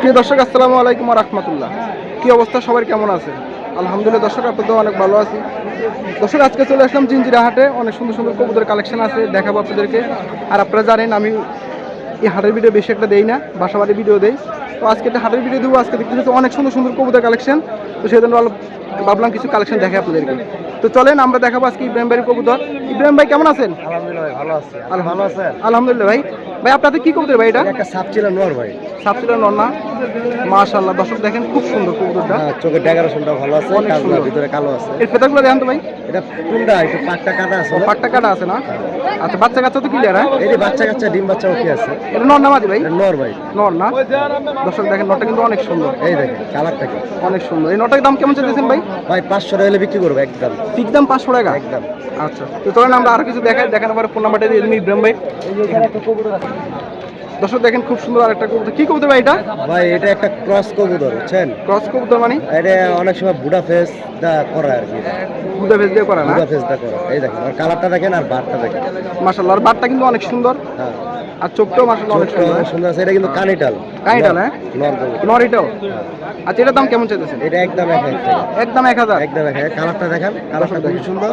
প্রিয় দর্শক আসসালামু আলাইকুম রহমতুল্লাহ। কি অবস্থা? সবার কেমন আছে আলহামদুলিল্লাহ দর্শক আপনাদের অনেক ভালো আছি। দর্শক আজকে চলে আসলাম জিঞ্জিরা হাটে। অনেক সুন্দর সুন্দর কবুতর কালেকশন আছে দেখাবো আপনাদেরকে। আর আপনারা জানেন আমি এই হাটের ভিডিও বেশি একটা দেই না বাসা বাড়ির ভিডিও দেই। তো আজকে একটা হাটের ভিডিও দেবো। আজকে দেখতে অনেক সুন্দর সুন্দর কবুতর কালেকশন তো সেই জন্য ভাবলাম কিছু কালেকশন দেখে আপনাদেরকে। তো চলেন আমরা দেখাবো আজকে ইব্রাহিম ভাইয়ের কবুতর। ইব্রাহিম ভাই কেমন আছেন? আলহামদুলিল্লাহ ভাই ভালো আছে। ভালো আছেন? আলহামদুলিল্লাহ ভাই। ভাই আপনাদের কি কবুতর ভাই এটা? একটা সাপচিলা নর নোর ভাই। সাপচিলা নর না? মাশাল্লাহ দর্শক দেখেন খুব সুন্দর কবুতরটা। হ্যাঁ, চোখের ডেকারেশনটা ভালো আছে সুন্দর। ভিতরে কালো আছে। এর ফেতাগুলো দেখেন তো ভাই। এটা কোনটা একটু পাটটা কাটা আছে? পাট্টা কাটা আছে না? আচ্ছা বাচ্চা কাচ্চা তো ক্লিয়ার হ্যাঁ? এই যে বাচ্চা কাচ্চা ডিম বাচ্চা ওকে আছে? এটা নর না মাদি ভাই? নর ভাই। নর না? দর্শক দেখেন নরটা কিন্তু অনেক সুন্দর। এই দেখেন কালারটা কি? অনেক সুন্দর। এই নটার দাম কেমন চাইতেছেন ভাই? ভাই পাঁচশো টাকা হলে বিক্রি করব একদম। ঠিক দাম পাঁচশো টাকা? একদম। আচ্ছা তো চলেন আমরা আরও কিছু দেখাই দেখানোর পরে ফোন নাম্বারটা দিয়ে দিন ইব্রাহিম ভাই। দর্শক দেখেন খুব সুন্দর আরেকটা কবুতর। কি কবুতর ভাই এটা? ভাই এটা একটা ক্রস কবুতর বুঝছেন? ক্রস কবুতর মানে? এটা অনেক সময় বুড়া ফেস দা করা আর কি। বুদা ভেজ দিয়ে করা না? বুড়া ফেস দা করা এই দেখেন আর কালারটা দেখেন আর বারটা দেখেন। মাশাল্লাহ আর বাটটা কিন্তু অনেক সুন্দর। হ্যাঁ। আর চোখটাও মাশাল্লাহ অনেক সুন্দর। সুন্দর আছে এটা কিন্তু কানিটাল। কানিটাল, হ্যাঁ? নর কবুতর। নর এটাও আচ্ছা এটার দাম কেমন চাইতেছেন? এটা একদম এক হাজার টাকা। একদম এক হাজার। একদম এক হাজার। কালারটা দেখেন কালারটা খুবই সুন্দর।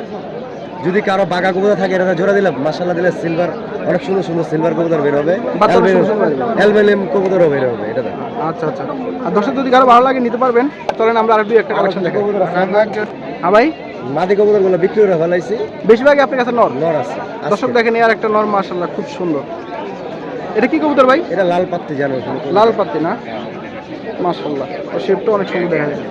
যদি কারও বাঘা কবুতর থাকে এটা জোড়া দিলে মাসাল্লাহ দিলে সিলভার অনেক সুন্দর সুন্দর সিলভার কবুতর বের হবে। অ্যালবেলিয়াম কবুতরও বের হবে এটা আচ্ছা আচ্ছা। আর দর্শক যদি কারও ভালো লাগে নিতে পারবেন। চলেন আমরা আর দুই একটা কালেকশন দেখাই হ্যাঁ ভাই। মাদি কবুতরগুলো বিক্রি করে ফেলাইছি। বেশিরভাগই আপনার কাছে নর। নর আছে। দর্শক দেখেন আর একটা নর মাশাল্লাহ খুব সুন্দর। এটা কি কবুতর ভাই? এটা লাল পাত্তি জানো লাল পাত্তি না? মাশাল্লাহ ওর শেপটা অনেক সুন্দর দেখা যায়।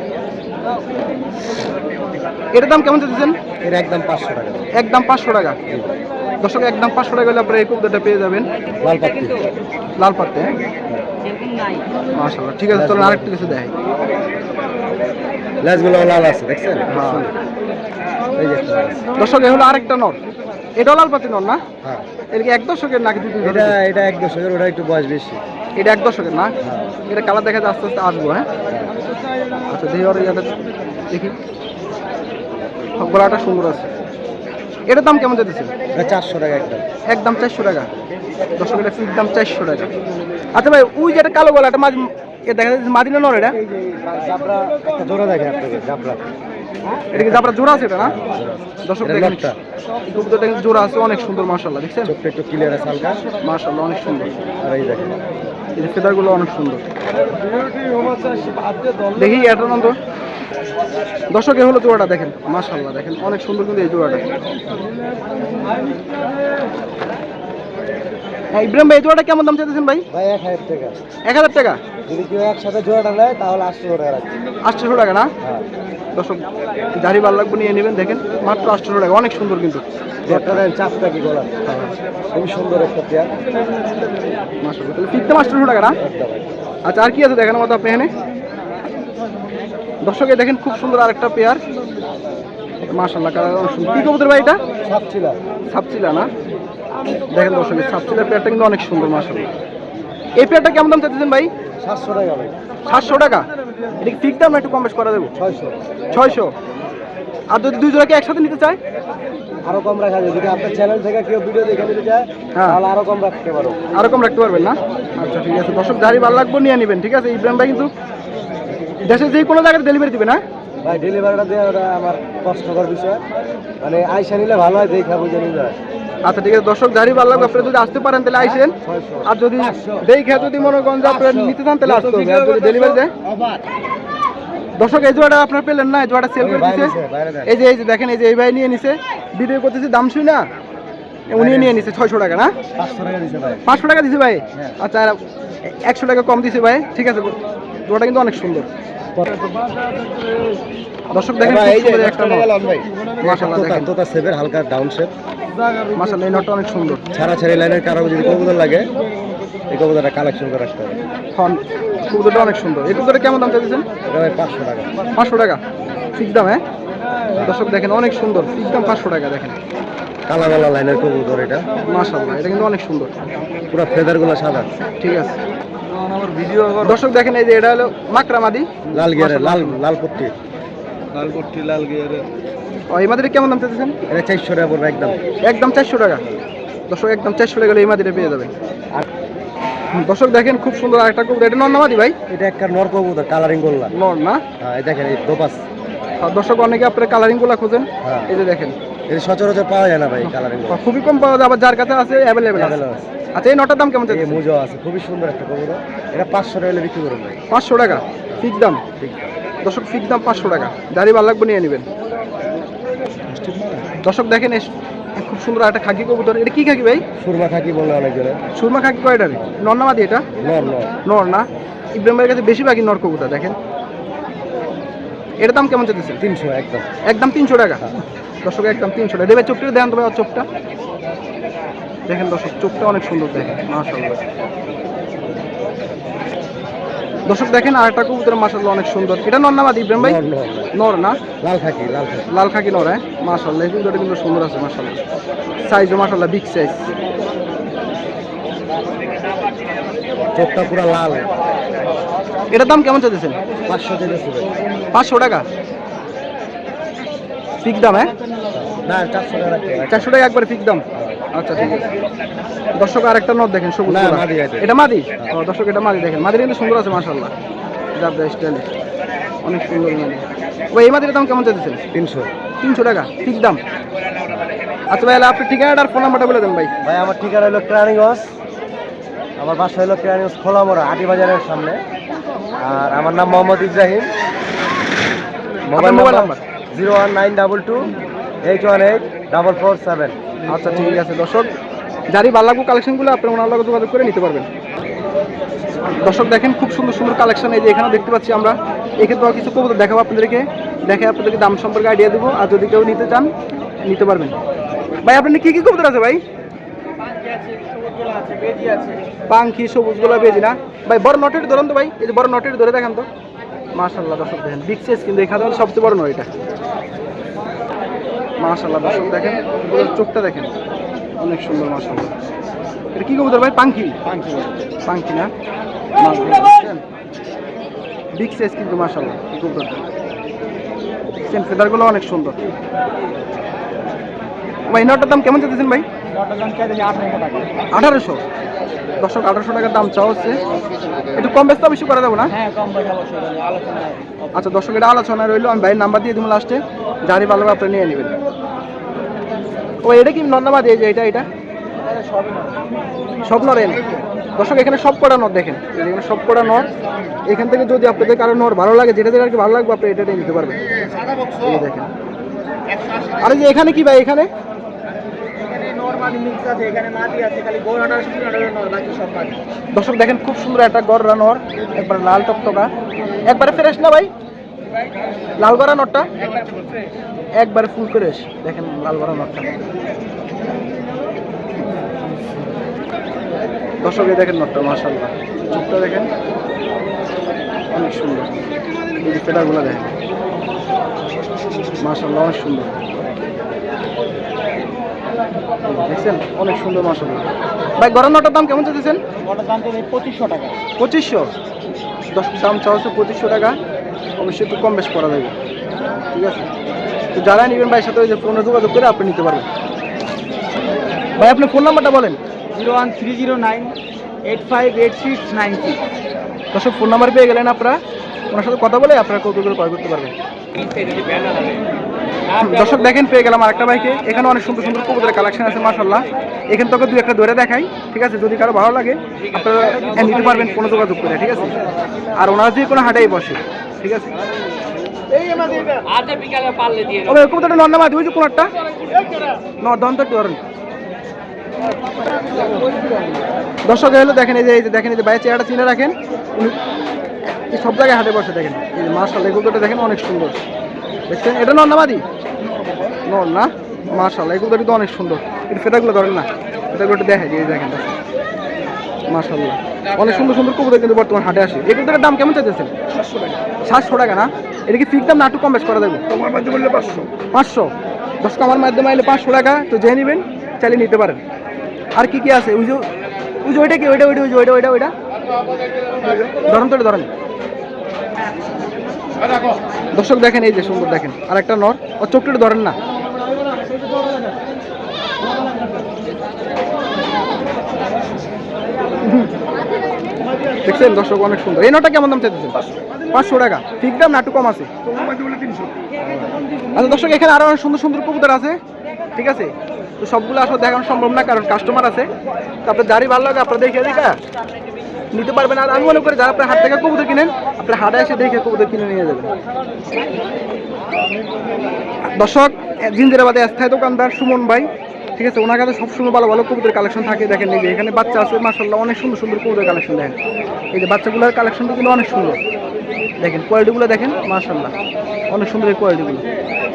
এটার দাম কেমন চাইছেন এটা একদম পাঁচশো টাকা। একদম পাঁচশো টাকা। দর্শক একদম পাঁচশো টাকা হলে আপনারা এই কবুতরটা পেয়ে যাবেন। লাল পাত্তি লাল পাত্তে হ্যাঁ? মাশাল্লাহ ঠিক আছে চলেন আরেকটু কিছু দেখাই। লেজগুলো লাল আছে দেখছেন? হ্যাঁ। দর্শক এ হলো আরেকটা নর। এটাও লাল পাতি নর না? হ্যাঁ। এটা কি এক দশকের নাকি দুই এটা এটা এক দশকের ওটা একটু বয়স বেশি। এটা এক দশকের না? হ্যাঁ। এটা কালার দেখা যায় আস্তে আস্তে আসব হ্যাঁ? আচ্ছা দেখি ওর ইয়াটা দেখি। গলাটা সুন্দর আছে। এটার দাম কেমন যেতেছে চারশো টাকা একদম একদম চারশো টাকা। দশ এটা ফিট দাম চারশো টাকা। আচ্ছা ভাই ওই যেটা কালো গলাটা মাঝ এ দেখা যাচ্ছে মাদিনা নর এটা জোড়া দেখে আপনাকে এটা কি যাবার জোড়া আছে এটা না? দর্শক দেখেন কবুতরটা কিন্তু জোড়া আছে অনেক সুন্দর মার্শাল্লাহ দেখছেন? চোখটা একটু ক্লিয়ার আছে হালকা। মার্শাল্লাহ অনেক সুন্দর। আর এই দেখেন। এই যে ফেদারগুলো অনেক সুন্দর। দেখি এটা নন্দ দর্শক এ হলো জোড়াটা দেখেন। মাশাল্লাহ দেখেন অনেক সুন্দর কিন্তু এই জোড়াটা। হ্যাঁ ইব্রাহিম ভাই এই জোড়াটা কেমন দাম চাইতেছেন ভাই? ভাই এক হাজার টাকা। এক হাজার টাকা? যদি কেউ একসাথে জোড়াটা নেয় তাহলে আটশো টাকা রাখবে আটশোশো টাকা না? হ্যাঁ। দর্শক জারি ভালো লাগবে নিয়ে নেবেন দেখেন মাত্র আটশোশো টাকা অনেক সুন্দর কিন্তু। দেন চাপটা কি গলা খুবই সুন্দর একটা তাহলে ফিরতে আটশোশো টাকা না? আচ্ছা আর কি আছে দেখানোর মতো আপনি এখানে? দর্শকে দেখেন খুব সুন্দর আরেকটা পেয়ার মাশাল্লাহ কি কবুতর ভাই এটা? সাপ ছিল সাপচিলা না? দেখেন দর্শক সাপচিলার পেয়ারটা কিন্তু অনেক সুন্দর মাশাল্লাহ এই পেয়ারটা কেমন দাম চাইতেছেন ভাই? সাতশো টাকা ভাই। সাতশো টাকা? এটা ঠিক দাম একটু কম বেশ করা দেবো? ছয়শো। ছয়শো? আর যদি দুই জোড়াকে একসাথে নিতে চায়? আরও কম রাখা যায়। যদি আপনার চ্যানেল থেকে কেউ ভিডিও দেখে নিতে চায় হ্যাঁ। তাহলে আরও কম রাখতে পারো। আরও কম রাখতে পারবেন না? আচ্ছা ঠিক আছে। দর্শক গাড়ি ভালো লাগবে নিয়ে নেবেন ঠিক আছে? ইব্রাহিম ভাই কিন্তু দেশের যে কোনো জায়গায় ডেলিভারি দিবে না? ভাই ডেলিভারিটা দেওয়া আমার কষ্টকর বিষয়। মানে আইসা নিলে ভালো হয় দেখে বুঝে নিতে হয়। আচ্ছা ঠিক আছে দর্শক গাড়ি ভালো লাগবে আপনারা যদি আসতে পারেন তাহলে আইসেন। আর যদি দেখে যদি মনে করেন যে আপনারা নিতে চান তাহলে আসতে হবে। যদি ডেলিভারি দেয় দর্শক এই জোড়াটা আপনার পেলেন না এই জোড়াটা সেল করে দেন। এই যে এই যে দেখেন এই যে এই ভাই নিয়ে নিছে। ভিডিও করতেছি দাম শুই না? উনি নিয়ে নিছে ছয়শো টাকা না? পাঁচশো টাকা দিছে ভাই। হ্যাঁ। আচ্ছা একশো টাকা কম দিছে ভাই। ঠিক আছে জোড়াটা কিন্তু অনেক সুন্দর। দর্শক দেখেন এই যে একটা মাশাআল্লাহ দেখেন। তোতা সেভের হালকা ডাউন শেপ মাশাআল্লাহ এই নটটা অনেক সুন্দর। ছাড়া ছেড়ে লাইনের কারও যদি কবুতর লাগে এই কবুতরটা কালেকশন করে রাখতে হবে। ফন কবুতরটা অনেক সুন্দর। এই কবুতরটা কেমন দাম চাইছেন এটা ভাই পাঁচশো টাকা। পাঁচশো টাকা? ঠিক দাম হ্যাঁ? দর্শক দেখেন অনেক সুন্দর। ঠিক দাম পাঁচশো টাকা দেখেন। কালা কালা লাইনের কবুতর এটা। মাশাআল্লাহ এটা কিন্তু অনেক সুন্দর। পুরো ফেদারগুলো সাদা। ঠিক আছে। দর্শক দেখেন এই যে এটা হলো মাকরামাদি লাল গিয়ারের লাল লাল পট্টি। লাল পট্টি লাল গিয়ারের। ও এই মাদিটা কেমন দাম চাইছেন এটা চারশো টাকা পড়বে একদম। একদম চারশো টাকা। দর্শক একদম চারশো টাকা এই মাদিটা পেয়ে যাবেন আর দর্শক দেখেন খুব সুন্দর আরেকটা কবুতর। এটা নর নামাদি ভাই? এটা একটা নর কবুতর কালারিং করলাম নর না? হ্যাঁ এই দেখেন এই দোপাস। আর দর্শক অনেকে আপনার কালারিংগুলা খোঁজেন। হ্যাঁ। এই যে দেখেন। এই সচরাচর পাওয়া যায় না ভাই কালারিং খুবই কম পাওয়া যায় আবার যার কাছে আছে অ্যাভেলেবেল আছে। আচ্ছা এই নটার দাম কেমন চাচ্ছে মুজো আছে খুবই সুন্দর একটা কবুতর। এটা পাঁচশো টাকা হলে বিক্রি করুন ভাই। পাঁচশো টাকা ফিক্স দাম? ঠিক দর্শক ফিক্স দাম পাঁচশো টাকা। যারই ভালো লাগবে নিয়ে নেবেন। দর্শক দেখেন খুব সুন্দর একটা খাকি কবুতর। এটা কি খাকি ভাই? সুরমা খাকি বলে অনেকজনে। সুরমা খাকি কয়টারে নর নামাদি এটা? নর নর। না? ইব্রাহিম ভাইয়ের কাছে বেশিরভাগই নর কবুতর দেখেন। এটার দাম কেমন চাইতেছেন? তিনশো একদম। একদম তিনশো টাকা। দর্শক একদম তিনশো টাকা দেবে চোখটা দেখান তবে চোখটা। দেখেন দর্শক চোখটা অনেক সুন্দর দেখেন মাশাল্লাহ দর্শক দেখেন আর একটা কবুতর মাশাল্লাহ অনেক সুন্দর। এটা নর নামাদি ইব্রাহিম ভাই? নর না? লাল খাকি লাল খাকি। লাল খাকি নর হ্যাঁ? মাশাল্লাহ এই কবুতরটা কিন্তু সুন্দর আছে মাশাল্লাহ সাইজও মাশাল্লাহ বিগ সাইজ চোখটা পুরো লাল। এটার দাম কেমন চাইতেছেন? পাঁচশো দিতেছে পাঁচশো টাকা? ফিক্স দাম হ্যাঁ? চারশো টাকা চারশো টাকা একবার ফিক্স দাম? আচ্ছা ঠিক আছে। দর্শক আরেকটা নট দেখেন সবুজ মাদি। এটা মাদি? দর্শক এটা মাদি দেখেন। মাদির কিন্তু সুন্দর আছে মাশাল্লাহ জাবদা স্টাইলে অনেক সুন্দর মাদি। ওই এই মাদির দাম কেমন চাইতেছেন? তিনশো। তিনশো টাকা ফিক্স দাম। আচ্ছা ভাই আপনি ঠিকানাটা আর ফোন নাম্বারটা বলে দেন ভাই। ভাই আমার ঠিকানা হলো কেরানীগঞ্জ। আমার বাসা হলো কেরানীগঞ্জ খোলামোড়া আটি বাজারের সামনে। আর আমার নাম Mohammad Ibrahim. Mobile number? Zero one nine double two, eight one eight double four seven. আচ্ছা ঠিক আছে, দর্শক, যারই ভালো লাগবে কালেকশনগুলো আপনি ওনার লগে যোগাযোগ করে নিতে পারবেন। দর্শক, দেখেন, খুব সুন্দর সুন্দর কালেকশন এই যে এখানে দেখতে পাচ্ছি আমরা। এক্ষেত্রেও কিছু কবুতর দেখাবো আপনাদেরকে। দেখে আপনাদেরকে দাম সম্পর্কে আইডিয়া দেবো, আর যদি কেউ নিতে চান, নিতে পারবেন। ভাই, আপনার কি কি কবুতর আছে ভাই? পাঙ্খি, সবুজ গোলা বেজি না? ভাই, বড় নটের ধরুন তো ভাই, এই যে বড় নটের ধরে দেখেন তো। মাশাল্লাহ দর্শক দেখেন। বিগ সাইজ কিন্তু এখানে সবচেয়ে বড় নয় এটা। মাশাল্লাহ দর্শক দেখেন চোখটা দেখেন। অনেক সুন্দর মাশাল্লাহ এটা কি কবুতর ভাই? পাঙ্খি পাঙ্খি পাঙ্খি না? বিগ সাইজ কিন্তু মাশাল্লাহ কবুতরটা। দেখছেন ফেদারগুলো অনেক সুন্দর। ভাই নটার দাম কেমন চাইতেছেন ভাই? আঠারোশো? দর্শক আঠারোশো টাকার দাম চাওয়া হচ্ছে। একটু কম বেশ বেশি করা যাব না? আচ্ছা দর্শক এটা আলোচনা রইল। আমি ভাইয়ের নাম্বার দিয়ে দিব লাস্টে যারই ভালো আপনি নিয়ে নেবেন। ও এটা কি নন্দাবাদ? এই যে এটা এটা? সব নরেন দর্শক এখানে সব কটা নট দেখেন। এখানে সব কটা নট এখান থেকে যদি আপনাদের কারও নট ভালো লাগে যেটা যেটা আর কি ভালো লাগবে আপনি এটা নিতে পারবেন। দেখেন। আরে যে এখানে কি ভাই এখানে? দর্শক, দেখেন খুব সুন্দর একটা গড় নর একবার লাল টকটকা। একবারে ফ্রেশ না ভাই? লাল গড়া নটটা? একবারে ফুল ফ্রেশ দেখেন লাল গড়া নটটা। দর্শক দেখেন নটটা মার্শাল্লাহ চোখটা দেখেন, অনেক সুন্দর। দেখেন। মার্শাল্লাহ অনেক সুন্দর। দেখছেন? অনেক সুন্দর মার্শাল্লাহ ভাই গরম নটার দাম কেমন চাইতেছেন? পঁচিশশো টাকা। পঁচিশশো? দশ দাম হচ্ছে পঁচিশশো টাকা। অবশ্যই একটু কম বেশ করা যাবে। ঠিক আছে? তো যারা নেবেন ভাইয়ের সাথে ওই যে ফোনে যোগাযোগ করে আপনি নিতে পারবেন। ভাই আপনি ফোন নাম্বারটা বলেন। Zero one three zero nine eight five eight six nine six. দর্শক ফোন নাম্বার পেয়ে গেলেন আপনারা। ওনার সাথে কথা বলে আপনারা কৌতুকগুলো ক্রয় করতে পারবেন? দর্শক দেখেন, পেয়ে গেলাম আরেকটা বাইকে। এখানে অনেক সুন্দর সুন্দর কবুতরের কালেকশন আছে মাশাল্লাহ এখান থেকে দুই একটা ধরে দেখাই, ঠিক আছে? যদি কারও ভালো লাগে, আপনারা নিতে পারবেন কোনো যোগাযোগ করে, ঠিক আছে? আর ওনারা যে কোনো হাটেই বসে, ঠিক আছে? কবুতরটা নর নামা ওই যে কোনটা নর দন্ত একটু ধরেন। দর্শক হলো দেখেন এই যে এই যে, দেখেন এই যে বাইরে চেহারাটা চিনে রাখেন। সব জায়গায় হাটে বসে, দেখেন। এই যে মার্শাল এই দেখেন অনেক সুন্দর। দেখছেন? এটা নামাদি নর না? মার্শাল এই কবুতরটি তো অনেক সুন্দর। একটু ফেটাগুলো ধরেন না ফেটাগুলো একটু দেখাই দিয়ে দেখেন মার্শাল্লাহ অনেক সুন্দর সুন্দর কবুতর কিন্তু বর্তমান হাটে আসে। এই কবুতরের দাম কেমন চাইতেছেন? সাতশো টাকা না? এটা কি ফিক দাম না একটু কম বেশ করা যাবে? তোমার মাঝে বললে পাঁচশো। পাঁচশো? দশ কামার মাধ্যমে আইলে পাঁচশো টাকা তো যে নেবেন চালিয়ে নিতে পারেন। আর কি কি আছে? উজু উজু ওইটা কি? ওইটা ওইটা উজু ওইটা ওইটা ওইটা? ধরেন তো এটা ধরেন। দর্শক দেখেন এই যে সুন্দর দেখেন আর একটা নর। ও চোখটা ধরেন না। দেখছেন? দর্শক অনেক সুন্দর। এই নটা কেমন দাম চাইতেছেন? পাঁচশো টাকা। ঠিক দাম না একটু কম আছে। আচ্ছা দর্শক, এখানে আরও অনেক সুন্দর সুন্দর কবুতর আছে। ঠিক আছে? তো সবগুলো আসলে দেখানো সম্ভব না, কারণ কাস্টমার আছে। তো আপনার দাড়ি ভালো লাগে, আপনার দেখে দেখা নিতে পারবেন। আর আমি মনে করি যারা আপনার হাট থেকে কবুতর কিনেন, আপনার হাটে এসে দেখে কবুতর কিনে নিয়ে যাবেন। দর্শক, জিঞ্জিরাবাদে স্থায়ী দোকানদার সুমন ভাই। ঠিক আছে, ওনার কাছে সবসময় ভালো ভালো কবুতর কালেকশন থাকে, দেখেন যে এখানে বাচ্চা আছে মাসাল্লাহ অনেক সুন্দর সুন্দর কবুতর কালেকশন দেখেন। এই যে বাচ্চাগুলোর কালেকশনটা কিন্তু অনেক সুন্দর। দেখেন কোয়ালিটিগুলো দেখেন মাসাল্লাহ অনেক সুন্দর কোয়ালিটিগুলো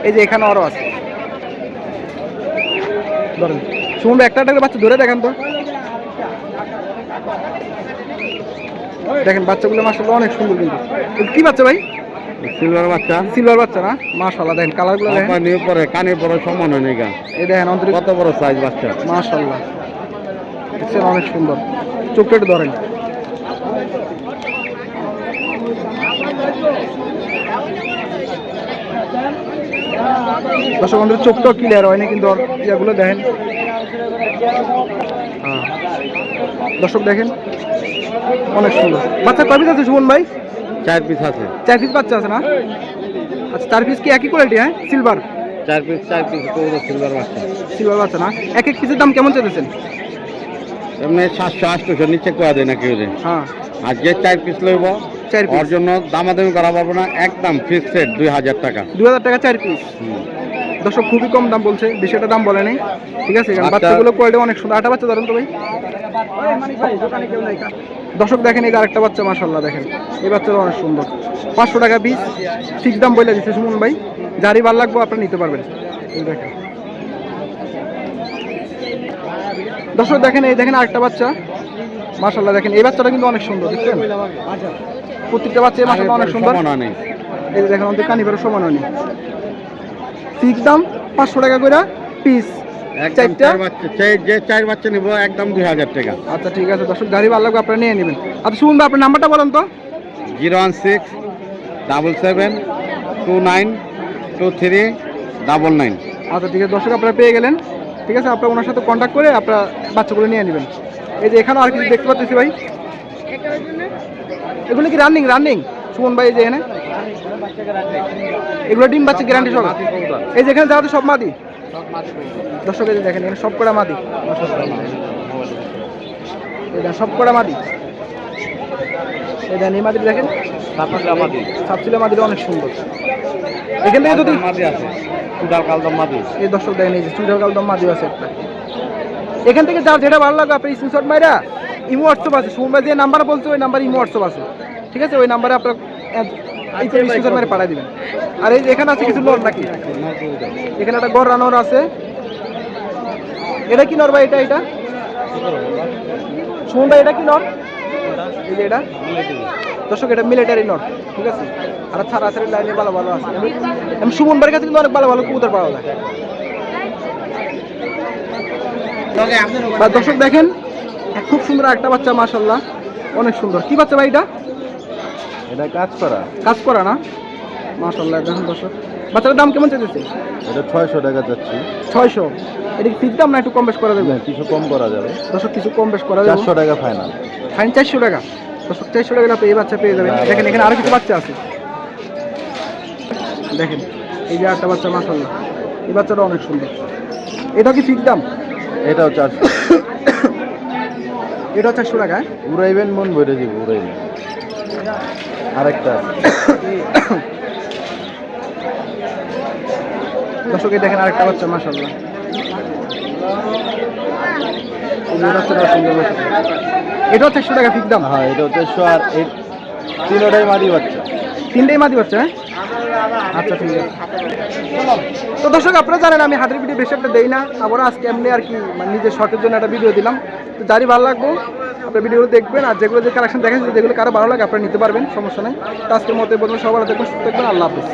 এই যে এখানে আরও আছে। ধরেন ভাই, একটা একটা বাচ্চা ধরে দেখেন তো। দেখেন, বাচ্চাগুলো মাসাল্লাহ অনেক সুন্দর কিন্তু। কি বাচ্চা ভাই? সিলভার বাচ্চা। সিলভার বাচ্চা না? মাশাল্লাহ দেখেন কালারগুলো দেখেন। নিয়ে পরে কানে পরে সমান হয় না এই দেখেন অন্তরিক কত বড় সাইজ বাচ্চা? মাশাল্লাহ দেখছেন অনেক সুন্দর। চোখটা ধরেন। দর্শক আমাদের চোখটাও ক্লিয়ার হয়নি কিন্তু ইয়েগুলো দেখেন। হ্যাঁ। দর্শক দেখেন অনেক সুন্দর। বাচ্চা পিস আছে সুমন ভাই? চার পিস আছে। চার পিস বাচ্চা আছে না? আচ্ছা চার পিস কি একই কোয়ালিটি হ্যাঁ? সিলভার চার পিস চার পিস পুরো সিলভার বাচ্চা। সিলভার বাচ্চা না? এক এক পিসের দাম কেমন চাইতেছেন? এমনি সাতশো আটশোশো নিচে করা দেয় না কেউ দেয়। হ্যাঁ। আর যে চার পিস লইব চার পিস ওর জন্য দামাদামি করা পারব না একদম ফিক্সড রেট দুই হাজার টাকা। দু হাজার টাকা চার পিস দর্শক খুবই কম দাম বলছে একটা দাম বলে নেই। ঠিক আছে। বাচ্চাগুলো কোয়ালিটি অনেক সুন্দর। আটা বাচ্চা ধরেন তো ভাই। দর্শক দেখেন এই আরেকটা বাচ্চা মাসাল্লাহ দেখেন। এই বাচ্চাটা অনেক সুন্দর। পাঁচশো টাকা পিস ঠিক দাম বলে দিচ্ছে সুমন ভাই। যারই ভালো লাগবো আপনি নিতে পারবেন। দেখেন। দর্শক দেখেন এই দেখেন আরেকটা বাচ্চা। মাসাল্লাহ দেখেন এই বাচ্চাটা কিন্তু অনেক সুন্দর দেখছেন? প্রত্যেকটা বাচ্চা এই মাসাল্লাহ অনেক সুন্দর। এই দেখেন আমাদের কানিবারের সমান হয়নি ঠিক দাম পাঁচশো টাকা করে পিস। চারটা? যে চার বাচ্চা নিব একদম দুই হাজার টাকা। আচ্ছা ঠিক আছে দর্শক গাড়ি ভালো লাগবে আপনারা নিয়ে নেবেন। আচ্ছা শুনুন আপনার নাম্বারটা বলেন তো। Zero one six double seven two nine two three double nine. আচ্ছা ঠিক আছে দর্শক আপনারা পেয়ে গেলেন। ঠিক আছে আপনারা ওনার সাথে কন্ট্যাক্ট করে আপনারা বাচ্চাগুলো নিয়ে নেবেন। এই যে এখানে আর কিছু দেখতে পাচ্ছি ভাই। এগুলো কি রানিং রানিং সুমন ভাই যে এখানে। এগুলো ডিম বাচ্চা গ্যারান্টি সব এই যে এখানে যাওয়াতে সব মাদি। দর্শক এই দেখেন এখানে সব কটা মাদি। এই দেখেন সব কটা মাদি এই মাদি। দেখেন সাপসিলা মাদিটা অনেক সুন্দর। এখান থেকে যদি মাদি আছে। কালদম মাদি। এই দর্শক দেখেন এই যে কালদম মাদিও আছে একটা। এখান থেকে যার যেটা ভালো লাগে আপনি স্ক্রিনশট মাইরা ইমো হোয়াটসঅ্যাপ আছে। ভাই যে নাম্বার বলছে ওই নাম্বার ইমো হোয়াটসঅ্যাপ আছে। ঠিক আছে? ওই নাম্বারে আপনার স্ক্রিনশট মারে পাঠিয়ে দিবেন। আর এই যে এখানে আছে কিছু লোন নাকি? এখানে একটা গড় রানোর আছে। এটা কি নর ভাই এটা এটা? সুমন ভাই এটা কি নর? এই যে এটা। দর্শক এটা মিলিটারি নট ঠিক আছে? আর ছাড়া ছাড়ি লাইনে ভালো ভালো আছে। আমি সুমন ভাইয়ের কাছে কিন্তু অনেক ভালো ভালো কবুতর পাওয়া যায়। বা দর্শক দেখেন খুব সুন্দর একটা বাচ্চা মাশাল্লাহ অনেক সুন্দর। কি বাচ্চা ভাই এটা? এটা কাজ করা। কাজ করা না? মাশাল্লাহ দেখেন দর্শক। বাচ্চাটার দাম কেমন চাইতেছে? এটা ছয়শো টাকা যাচ্ছি ছয়শো। এটা কি ফিক্স দাম না একটু কম বেশ করা দেবে কিছু কম করা যাবে। দর্শক কিছু কম বেশ করা যাবে। চারশো টাকা ফাইনাল ফাইন চারশো টাকা। দর্শক চারশো টাকা এই বাচ্চা পেয়ে যাবেন। দেখেন এখানে আরও কিছু বাচ্চা আছে। দেখেন এই যে একটা বাচ্চা মাশাল্লাহ এই বাচ্চাটা অনেক সুন্দর। এটা কি ফিক্স দাম? এটাও চারশো। এটা চারশো টাকা হ্যাঁ? উড়াইবেন মন ভরে দিব উড়াইবেন। আরেকটা আছে। দর্শক দেখেন আরেকটা বাচ্চা যে বাচ্চাটা সুন্দর বাচ্চা টাকা ফিক্স দাম? হ্যাঁ এটা চারশো আর এই তিনোটাই মাদি বাচ্চা। তিনটেই মাদি বাচ্চা হ্যাঁ? আচ্ছা ঠিক আছে। তো দর্শক আপনারা জানেন আমি হাতের ভিডিও বেশি একটা দেই না আবার আজকে এমনি আর কি মানে নিজের শখের জন্য একটা ভিডিও দিলাম। তো যারই ভালো লাগবে আপনার ভিডিওগুলো দেখবেন আর যেগুলো যে কালেকশন দেখেন যেগুলো কারও ভালো লাগে আপনারা নিতে পারবেন সমস্যা নেই। তো আজকের মতো বলবেন সবার দেখবেন সুস্থ থাকবেন আল্লাহ হাফিজ।